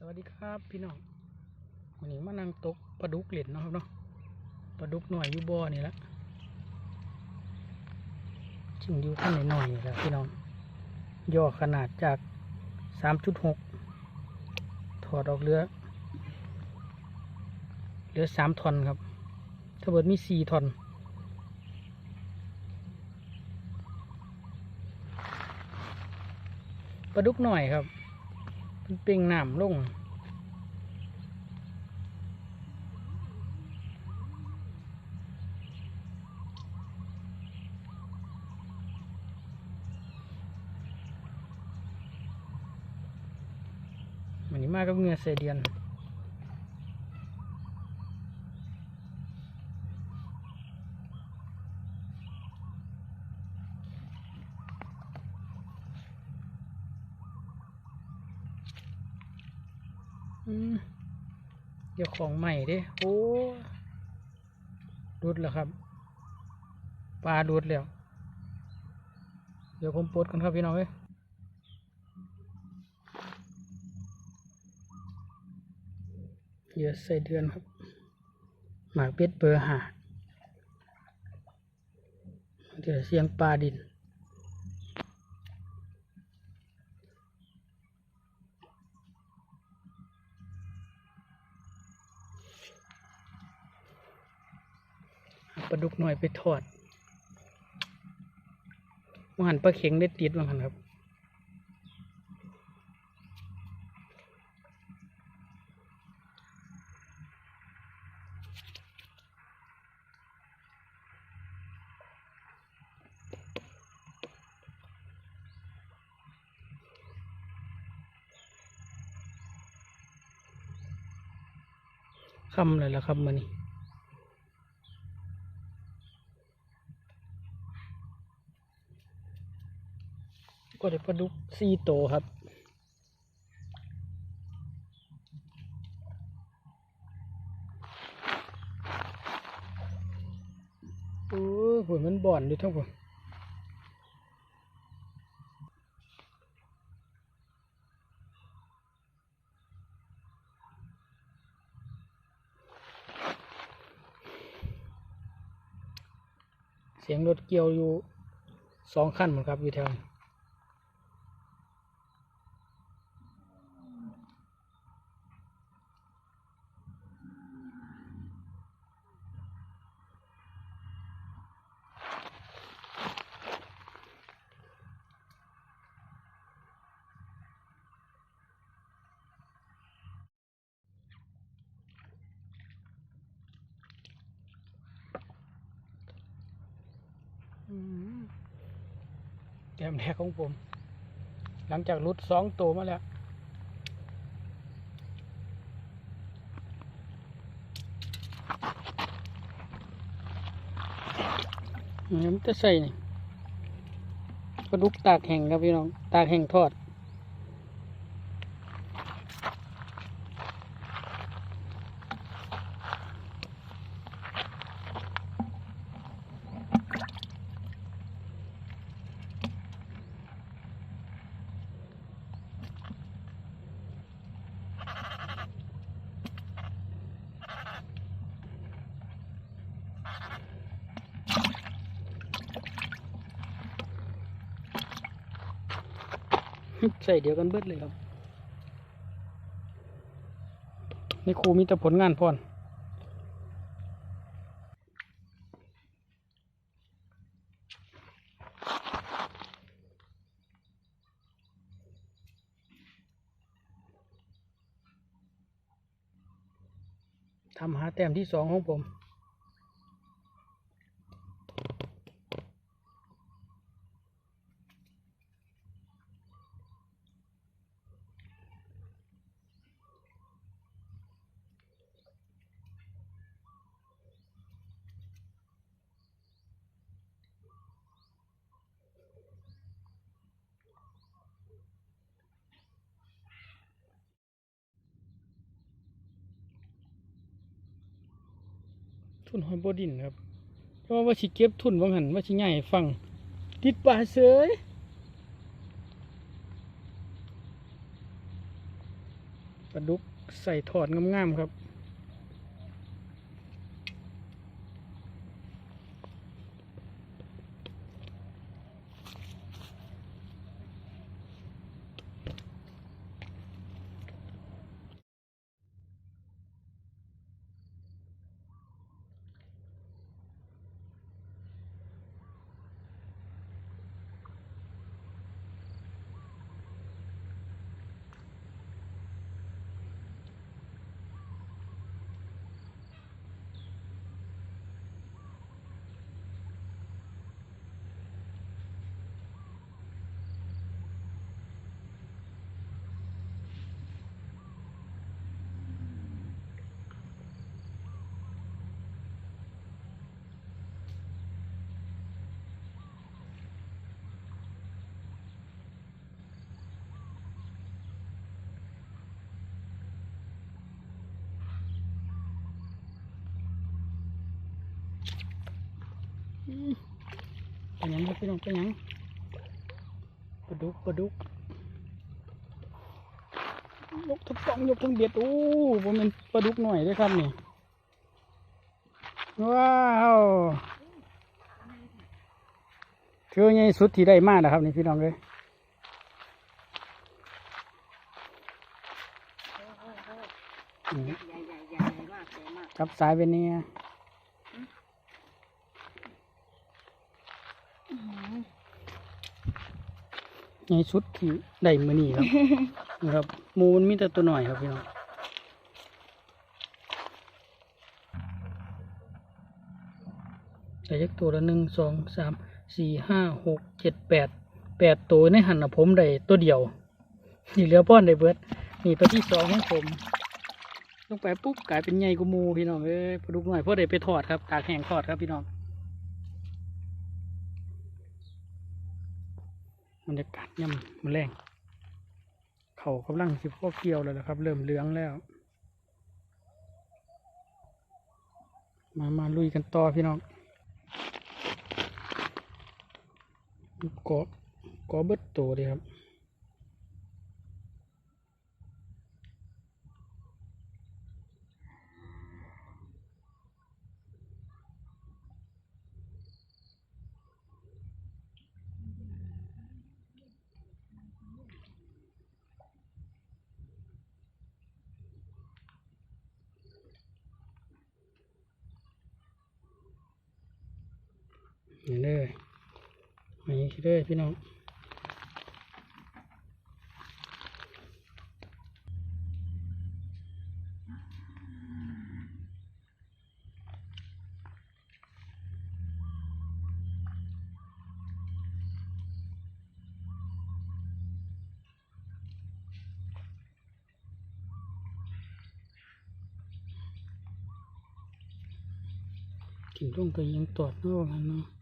สวัสดีครับพี่น้องวันนี้มานั่งตกปลาดุกเหล็ดนะครับเนาะปลาดุกหน่อยอยู่บ่อนี่ละจึงอยู่ท่านหน่อยๆนี่แหละพี่น้องย่อขนาดจากสามจุดหกถอดออกเหลือเหลือสามทอนครับ ถ้าเบิดมีสี่ทอนปลาดุกหน่อยครับ เป่งน้ำลงมันนี้มากกับเงือเสเดียน อืมเดี๋ยว ของใหม่เด้โอ้รุดแล้วครับ ปลารุดแล้ว เดี๋ยวผมปลดกันครับพี่น้องเอ้ยเหยื่อใส่เดือนครับ หมากเป็ดเบอร์หาเดี๋ยวเสียงปลาดิน ปลาดุกหน่อยไปทอดว่าหันปลาเข็งได้ติดว่าหันครับคำเลยละครับมันนี่ ก็ได้ปลาดุกสี่โตครับโอ้หัวมันบ่อนอยู่ทั้งหมเสียงรถเกี่ยวอยู่สองขั้นเหมือนครับอยู่แถวนี้ ของผม หลังจากรุดสองตัวมาแล้วนี่มันจะใส่นี่ปลาดุกตากแห้งครับพี่น้อง ตากแห้งทอด ใส่เดียวกันเบิดเลยครับ ในครูมีแต่ผลงานพรทำหาแต้มที่สองของผม ทุนหอยบดินครับเพราะว่าสิเก็บทุนว่าหันว่าสิใหญ่ฟังติดป่าเสยปลาดุกใส่ถอดงามๆครับ ปยังพี่น้องเป็นหยังปลาดุกปลาดุกยกทั้งสองยกทั้งเบียดโอ้ผมเป็นปลาดุกหน่อยเลยครับนี่ว้าวคือไงสุดที่ได้มากนะครับนี่พี่น้องเลยอืมใหญ่ใหญ่ใหญ่มากใหญ่มากกับสายเป็นเนี่ย ไงสุดที่ได้มือนี่ครับนะครับหมูมันมีแต่ตัวหน่อยครับพี่น้องแต่ยักตัวละหนึ่งสองสามสี่ห้าหกเจ็ดแปดแปดตัวในหันนะผมได้ตัวเดียวนี่เหลือป้อนได้เบิดนี่ตัวที่สองของผม ลงไปปุ๊บกลายเป็นใหญ่กูมูพี่น้องเอ้ยปลาดุกหน่อยเพราะได้ไปทอดครับตากแห้งทอดครับพี่น้อง บรรยากาศย่ำมันแรงเขากำลังสิพวกเกี่ยวแล้วนะครับ เริ่มเหลืองแล้ว มามาลุยกันต่อพี่น้องเกาะเกาะเบิดโตเลยครับ นี่เลยอย่างนี้เลยพี่น้องกินร่วงก็ยังตอดเนาะว่างั้นเนาะ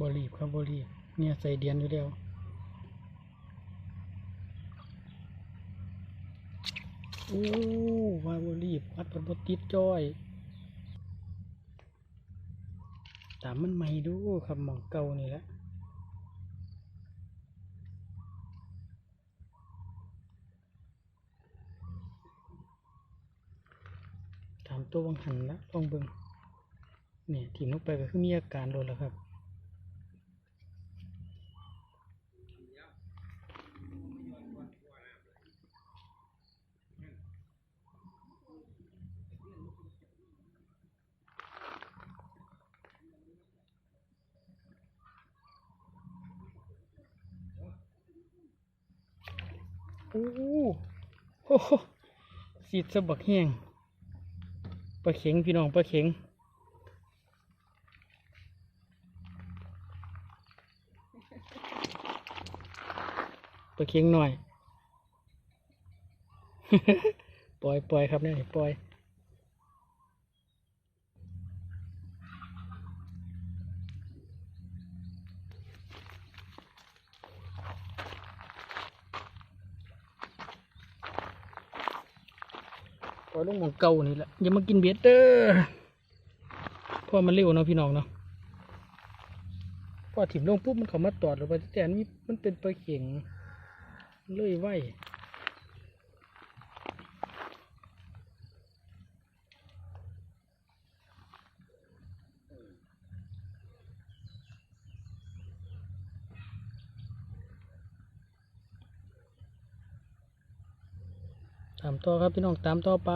บรีบครับบรีบเนี่ยใส่เดียนอยู่แล้วโอ้ว่าบรีบวัดผลบติดจ้อยตามมันไม่ดูครับหมองเก่านี่แหละตามตัววังหันละลองเบิงเนี่ยทีมลงไปก็คือมีอาการโดนแล้วครับ โอ้โหโอ้โห สีดสะบักแห้งปลาเข็งพี่น้องปลาเข็งปลาเข็งหน่อย ปล่อยปล่อยครับเนี่ยปล่อย ล่อยลงหมองเก่านี่แหละอย่ามากินเบ็ดเด้อพอมันเร็วเนาะพี่น้องเนาะพอถิ่มลงปุ๊บมันเขามาตอดเรือว่าแต่นนี้มันเป็นปลาเข่งเลยไหว ต่อครับพี่น้องตามต่อไป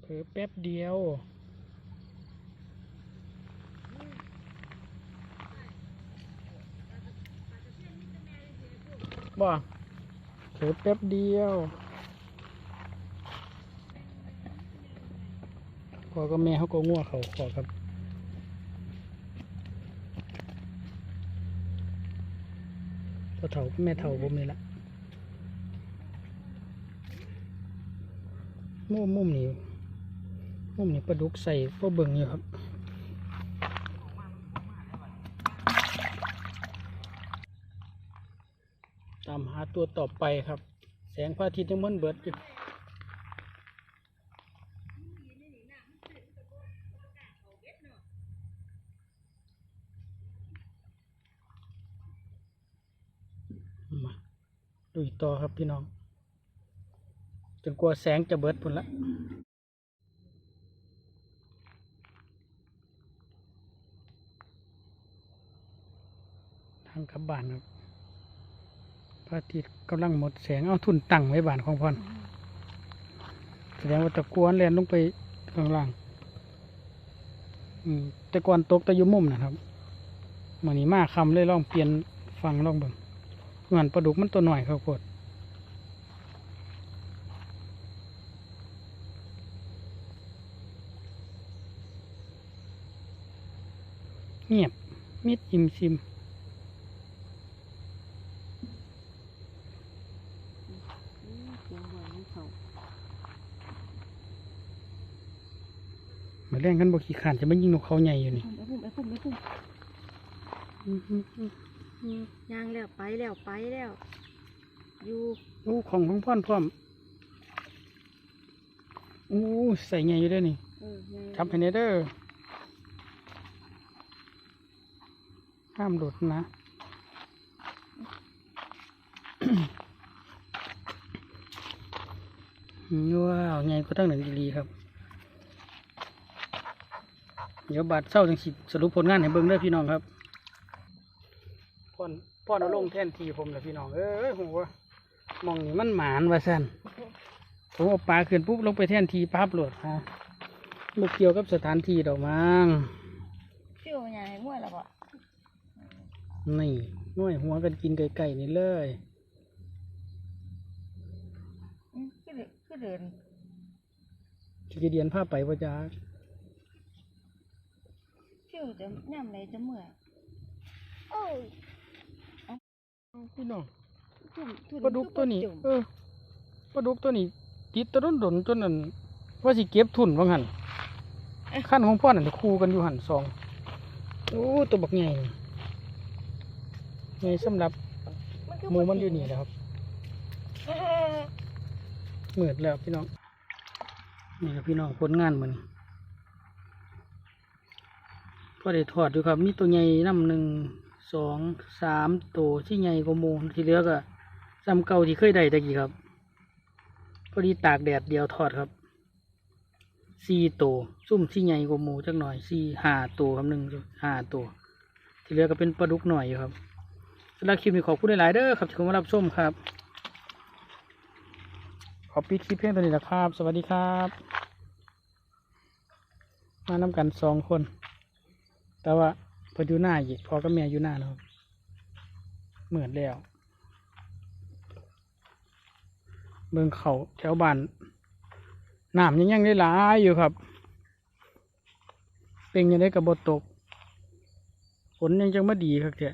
เผลอแป๊บเดียวบ่เผลอแป๊บเดียวพอก็แม่เขาก็ง่วเขาขอครับ พอ เถาแม่เถาผมนี่ละมุมมุมนี้มุมนี้ปลาดุกใส่พวกเบิ่งอยู่ครับตามหาตัวต่อไปครับ แสงพระอาทิตย์ยังเหมือนเบิดอยู่มาดู อีกต่อครับพี่น้องจนกลัวแสงจะเบิดพุ่นละทางกลับบ้านครับพระอาทิตย์กำลังหมดแสงเอาทุนตั้งไว้บ้านของพ่อนแสดงว่าตะกวนแลนลงไปข้างล่างอืมแต่ก่อนตกแต่ยู่มุมนะครับมันนี้มาคำเลยลองเปลี่ยนฟังลองเบิ่ง งานปลาดุกมันตัวหน่อยครับโคตรเงียบ มิดอิมซิมอืมเสียงบ่อยมันเขามาแรงกันบขี้ขานจะไม่ยิงนกเขาใหญ่อยู่นี่ไอ้พุ่มไอ้พุ่มไอ้พุ่ม ย่างแล้วไปแล้วไปแล้ว อยู่โอ้ของของพ่อนพร้อมโอ้ใส่ใหญ่อยู่เด้วยนี่เออย่างจับให้เนเด้อห้ามหลุดนะ ว้าวใหญ่ก็ตั้งหนึ่งดีครับ เดี๋ยวบาดเศร้าจังสิสรุปผลงานให้เบิ่งเด้อพี่น้องครับพ่ อนพ่อนเอาลงแทนทีผมเลยพี่น้อง เอ้ยหัวมองนี่มันหมานว่าสั่นผมเอาปลาขึ้นปุ๊บลงไปแทนทีปั๊บโหลดฮะบุกเกี่ยวกับสถานที่ดอกมั้งเชี่ยวใหญ่ง่วยแล้วบ่นี่น้อยหัวกันกินไก่ๆนี่เลยอืมคือเดินคือเดินจะเดียนผ้าไปว่าจะเชี่ยวจะย่ำไหนจะเมื่อยโอ้ย พี่น้องทุ่มทุ่มปลาดุกตัวนี้จุ่มเออปลาดุกตัวนี้ ติดตะดนดนๆจนนั่นว่าสิเก็บทุนว่างั้นขั้นของพ่อนั่นคู่กันอยู่หันสองโอ้ตัวบักใหญ่นี่ใหญ่สำหรับหมูมันอยู่นี่แหละครับเหมือดแล้วพี่น้อง นี่ครับพี่น้องผลงานมันก็ได้ทอดอยู่ครับ มีตัวใหญ่น้ำหนึ่ง สองสามตัวที่ใหญ่กว่าหมูที่เหลือก็ซ้ำเก่าที่เคยได้ตะกี้ครับพอดีตากแดดเดียวทอดครับสี่ตัวซุ่มที่ใหญ่กว่าหมูจักหน่อยสี่ห้าตัวครับหนึ่งห้าตัว ที่เหลือก็เป็นปลาดุกหน่อยอยู่ครับสำหรับคลิปนี้ขอบคุณหลาย ๆ เด้อครับที่เข้ามารับชมครับ ขอปิดคลิปเพียงเท่านี้นะครับ สวัสดีครับ มานำกันสองคน แต่ว่า พออยู่หน้าอีกพอกับแม่อยู่หน้านะครับเหมือนแล้วเมืองเขาแถวบ้านน้ำยังยังได้หลายอยู่ครับ เป็นยังได้กับบตก ฝนยังจังไม่ดีครับแท้